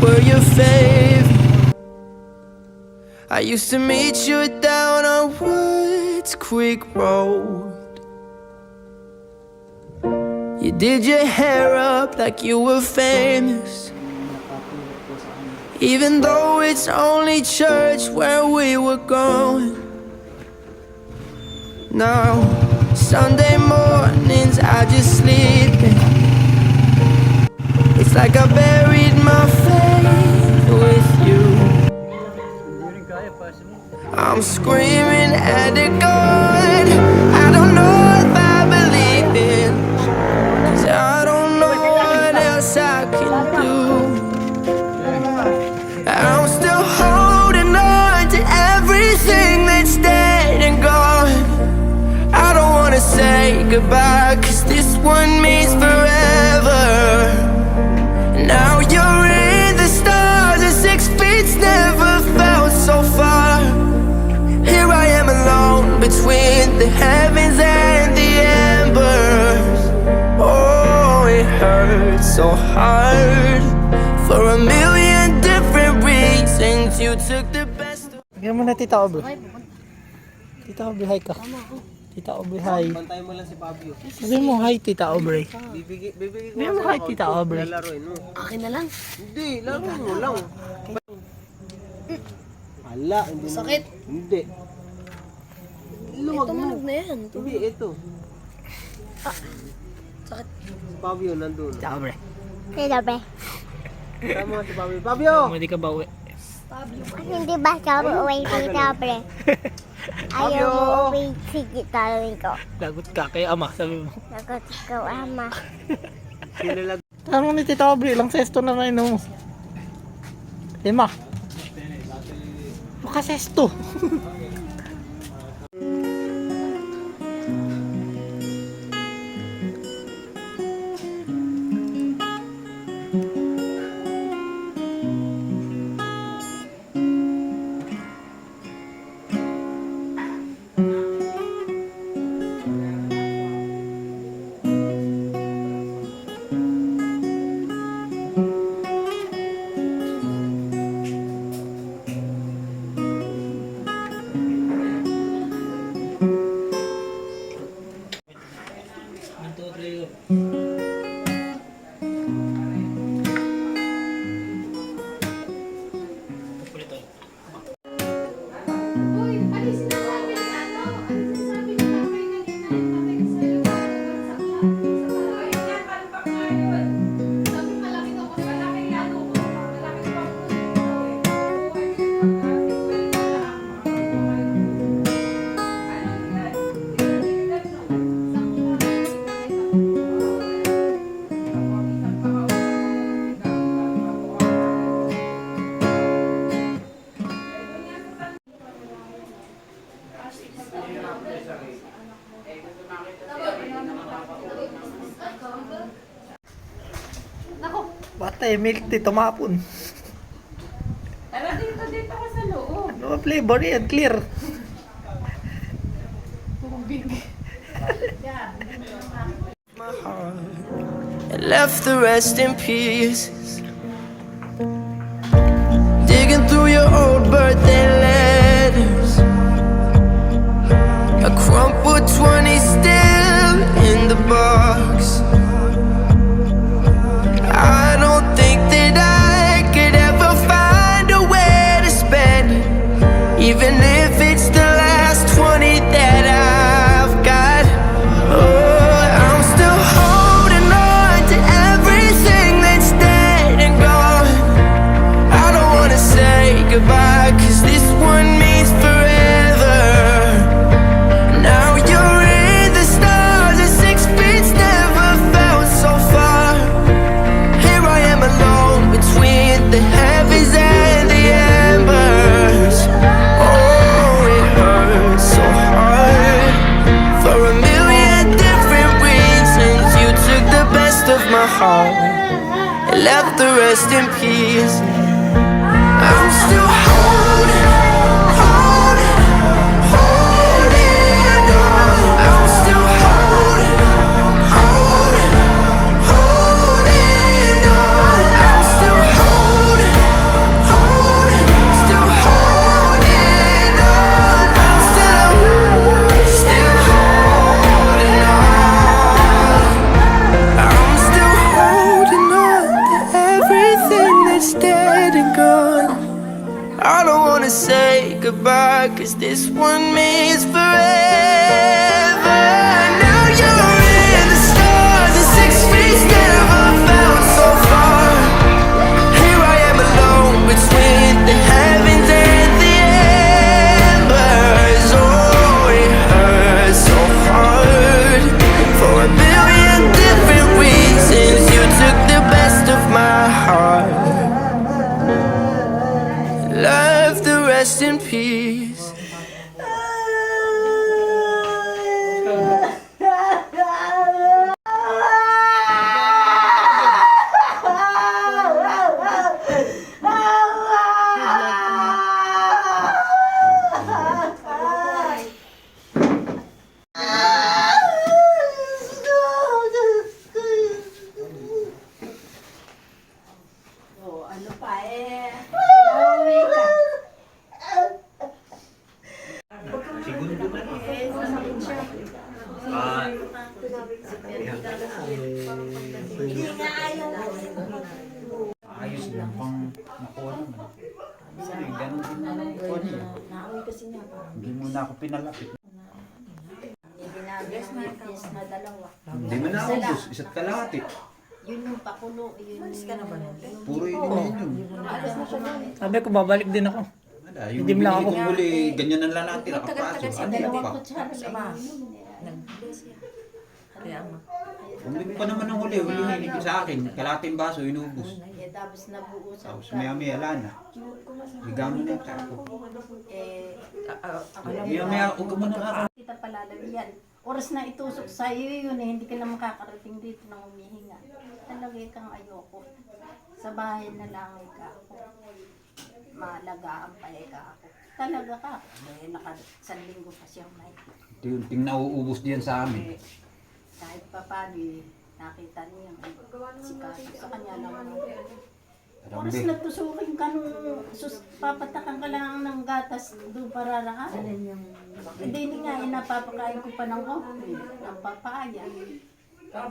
were your fave. I used to meet you down on Woods Creek Road. You did your hair up like you were famous. Even though it's only church where we were going. Now, Sunday mornings I just sleep in. It's like I buried my faith I'm screaming at the God. I don't know if I believe in. Cause I don't know what else I can do. I'm still holding on to everything that's dead and gone. I don't wanna say goodbye, cause this one means Hurts so hard for a million different reasons. You took the best of Bigyan mo na Tita Aubrey. Tita Aubrey, hi ka. Tita Aubrey, hi. Pantay mo lang si Fabio. Sabihin mo hi, Tita Aubrey. Bibigay, bibigay mo hi, Tita mo. Akin na lang. Hindi, laruin mo lang. Ala, hindi. Sakit. Hindi. Luwag mo. Tumunog na yan. Hindi, ito. Sakit. Si Fabio nandun. Tita Aubrey. Sinabi, Tama si Fabio. Fabio! Hindi ka ba uwi? hindi ba sabi uwi si Tabre? Ayaw mo uwi si Gitalawin ko. Lagot ka kay ama, sabi mo. Nagot ikaw, ama. Sinilag. Tanong ni Tita Aubrey, ilang sesto na rin mo? Lima. Baka eh, milk tea, tumapon. tara dito, dito ka sa loob. Ano ba flavor yan? Clear. my and left the rest in pieces. Digging through your old birthday Hindi mo na ako pinalapit. na dalawa. Hindi mo na ubus, isa't kalahati. Yun yung pakulo, yun yung... Puro yun yun yun. Sabi ko, babalik din ako. Wala, yung Hindi mo lang ako. huli, ganyan ang lalaki, nakapasok. Ano yun pa? Bumili pa naman ng huli, huli na sa akin. Kalating baso, inubos. Eh, tapos nabuo sa Tapos maya maya, ala na. Higa mo na yung tsako. Eh, Maya maya, huwag muna ka. kita palalabihan. Oras na itusok sa iyo yun eh, hindi ka na makakarating dito nang humihinga. Talaga kang ayoko. Sa bahay na lang ka ako. Maalagaan pa ka ako. Talaga ka. Eh, naka, isang linggo pa siyang may. Ting nauubos diyan sa amin. Kahit pa paano eh, nakita niya si Kaso sa kanya lang. Oras Rambe. na tusukin ka nung sus, papatakan ka lang ng gatas doon para raan. Hindi hindi nga, eh, napapakain ko pa ng coffee, ng papaya,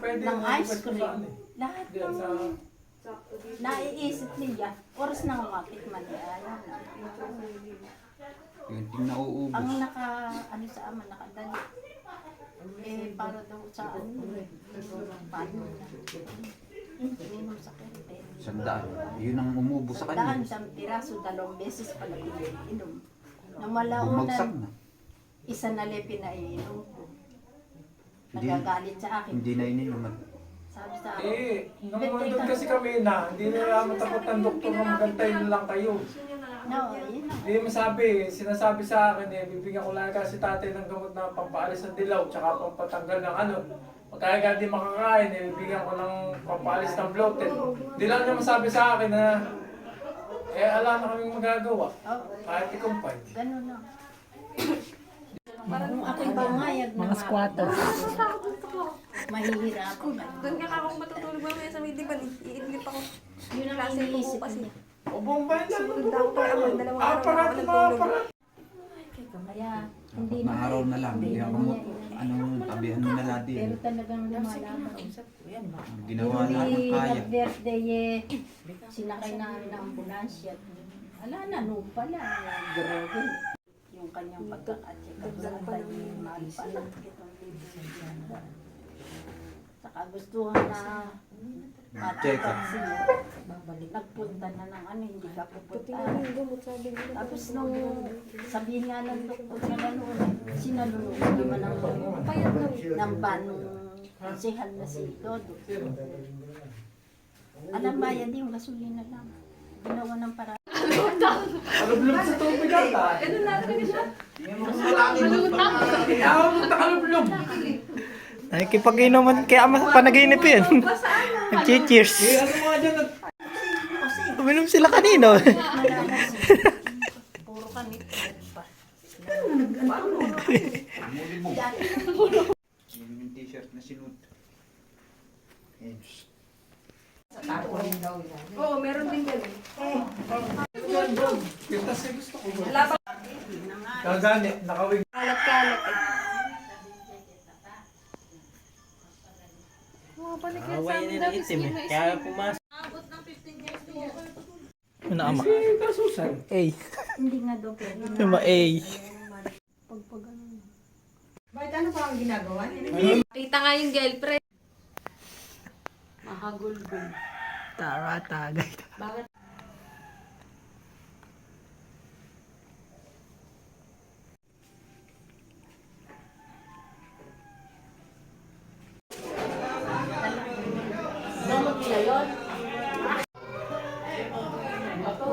ng ice cream. Lahat ng naiisip niya, oras na umakit man niya. Ayaw na. Yung ting nauubos. Ang naka, ano sa ama, nakadali. Eh, para daw sa ano, paano na. Ininom sa kente. Sandaan. Yun ang umubos sa Daan kanya. siyang piraso, dalawang beses pala pinainom. Nang Bumagsak na. isa na lang pinainom ko. Hindi. Nagagalit sa akin. Hindi na ininom. Sabi sa akin, Eh, nung nandun kasi kami na, hindi nila matakot ng doktor na magantay na lang kayo. no, yun na. Hindi masabi, sinasabi sa akin eh, bibigyan ko lang kasi tatay ng gamot na pampaalis ng dilaw, tsaka pampatanggal ng ano. Pagkaya di makakain, eh, bibigyan ko ng pampaalis ng bloated. Hindi lang niya masabi sa akin na, eh, ala na kaming magagawa. Oh, Kahit ikumpay. ganun na. Kung ako'y bangayag na Mga squatter. Mahihirapan ka. Doon nga ako matutulog mamaya sa may diban. Iidlip ako. Yun ang Klase ko iniisip bukas niya. O bumbay na. Sunod ako pa ako. Dalawang araw na Aparat ako na nagtulog. aparat. Kaya, hindi Apat na na. araw na lang. Hindi ako mo, ano, tabihan mo na lahat Pero yan. talagang lumalaban. Ginawa na ang Hindi kaya. nag-birthday eh, sinakay namin ng ambulansya. Ala na, noon pala, grabe. Yung kanyang pagkakatsika, tatay ni mahal pala. Saka gustuhan na up. matatansin mo. Nagpunta na ng ano, hindi ka pupunta. Tapos nung sabihin nga ng doktor na gano'n, sinalulungan naman ng, ng ban nung konsehal na si Dodo. Alam bayad yung gasolina lang. Ginawa ng para. Kalublog sa tubig ata. Ganun na talaga siya. Kaya mo nakalublog. Nakikipag-inuman, kaya mas panaginip yun. Nag-cheers. Eh, ano Uminom sila kanino. Puro kami. pa. Yung t-shirt na sinuot. Oo, meron din yan. Yung tas gusto ko. Kagani, nakawig. Kalat-kalat eh. Yan sa amin dati. Kaya pumasok. Ano ama? Kasusan. Eh. Hindi nga daw pwede. Yung ma-A. Pag pag ano. Bakit ano pa ang ginagawa? Kita nga yung girlfriend. Mahagulgul. Tara, tagay. Bakit?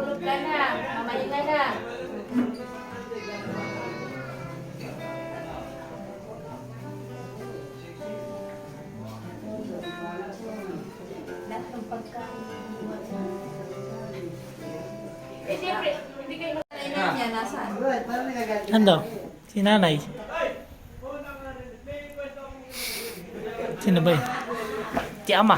Matulog ka na. Mamahinga na. Lahat ng pagkain. Eh, siyempre, hindi kayo nakainan niya. Nasaan? Ano? Si nanay. Sino ba yun? Si ama.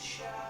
shall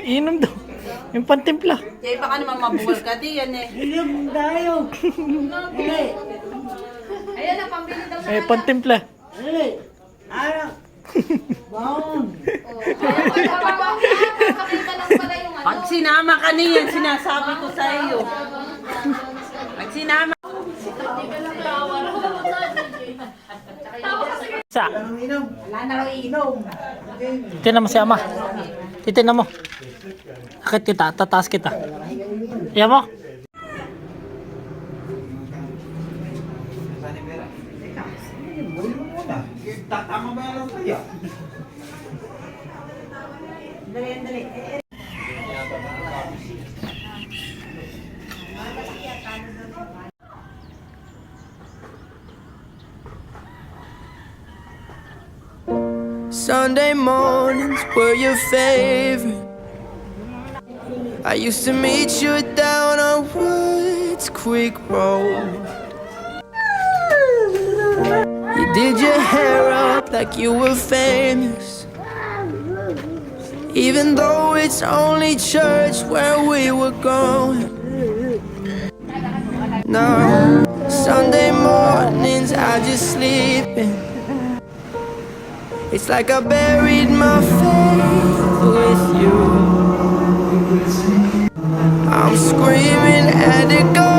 Inom daw. Yung pantimpla. Kaya baka naman mabuwal ka di yan eh. Ayan na, pambili daw Eh, pantimpla. Pag sinama ka niyan, sinasabi ko sa iyo. Pag sinama Sa. Wala na raw inom. Tinan mo si ama. Titignan mo. Akit kita, tataas kita. Iyan mo. Tatama ba yan kaya? Sunday mornings were your favorite. I used to meet you down on Woods Creek Road. You did your hair up like you were famous. Even though it's only church where we were going. No, Sunday mornings I just sleep in. It's like I buried my faith with you. I'm screaming at a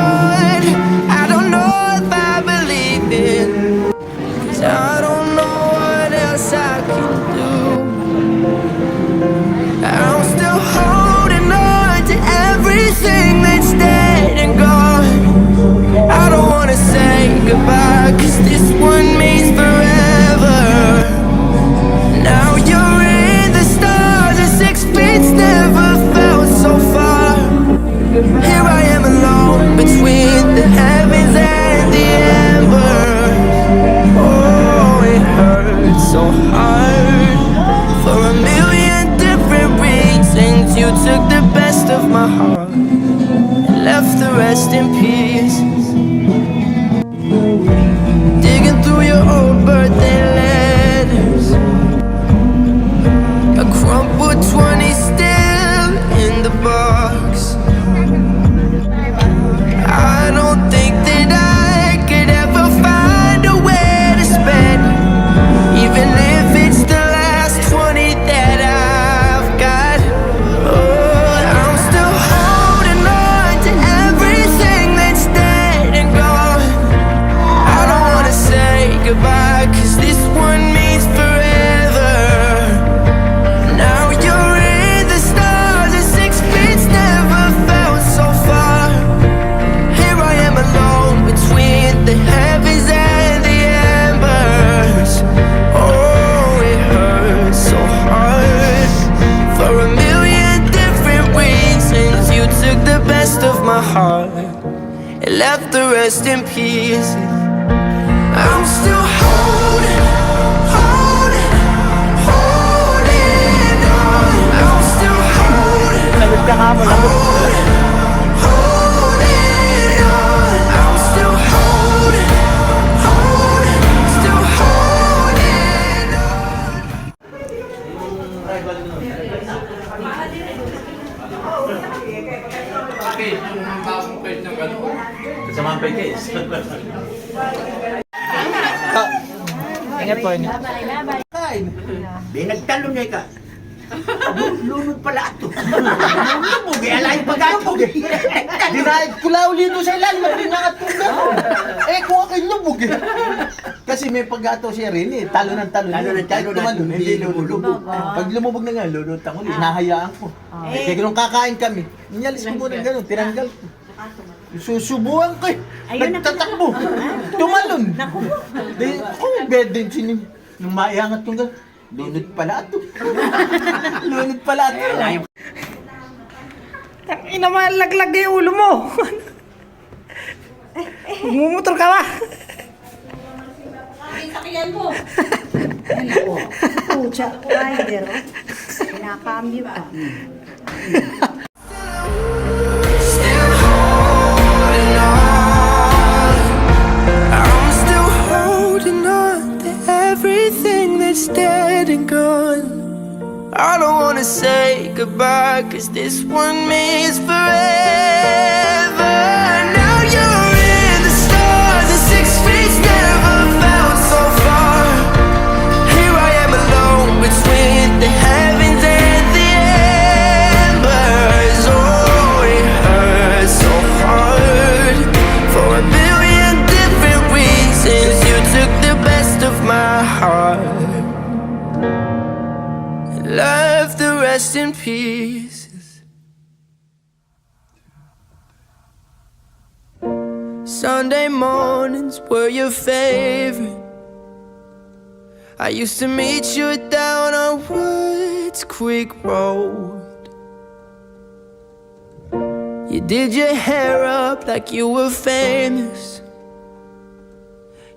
heart and left the rest in pieces. I'm still holding, holding, holding on. I'm still holding. Holding Pa yung case. Ingat po, ingat. Kain. Di nagtalo niya ka. Lunod pala ato. Lumubog eh, alay pag-atog eh. Dinaig ko lang ulit sa ilan, marinangat ko na. Eh, kung ako'y lubog eh. Kasi may paggato siya rin eh. Talo ng talo. Talo ng Kahit talo tumalon, na- hindi lulubog. Pag lumubog na nga, lulot ako. Hinahayaan ko. Eh, kaya ganun kakain kami. Inyalis ko muna ganun, tinanggal ko. Susubuan ko eh. Nagtatakbo. Tumalon. Di, ako, bed din sinim. Nung maiangat ko ganun. Lunod pala ato. Lunod pala ato. Ina malaglag yung ulo mo. Mumumotor ka ba? Pucha, rider. Pinakambyo pa. That's dead and gone. I don't wanna say goodbye, cause this one means forever. Were your favorite. I used to meet you down on Woods Creek Road. You did your hair up like you were famous.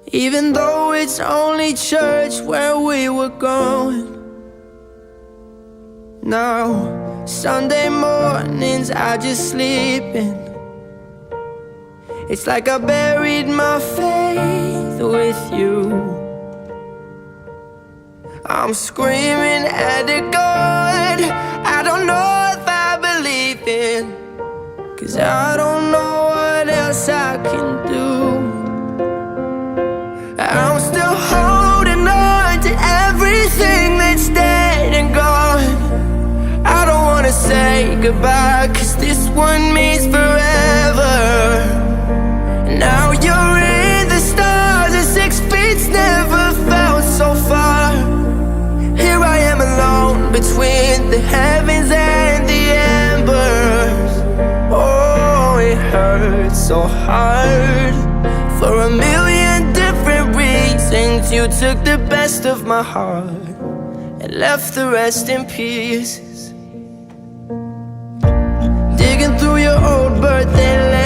Even though it's only church where we were going. Now, Sunday mornings I just sleep in. It's like I buried my faith with you. I'm screaming at a God I don't know if I believe in. Cause I don't know what else I can do. I'm still holding on to everything that's dead and gone. I don't wanna say goodbye, cause this one means the heavens and the embers. Oh, it hurts so hard. For a million different reasons, you took the best of my heart and left the rest in pieces. Digging through your old birthday letters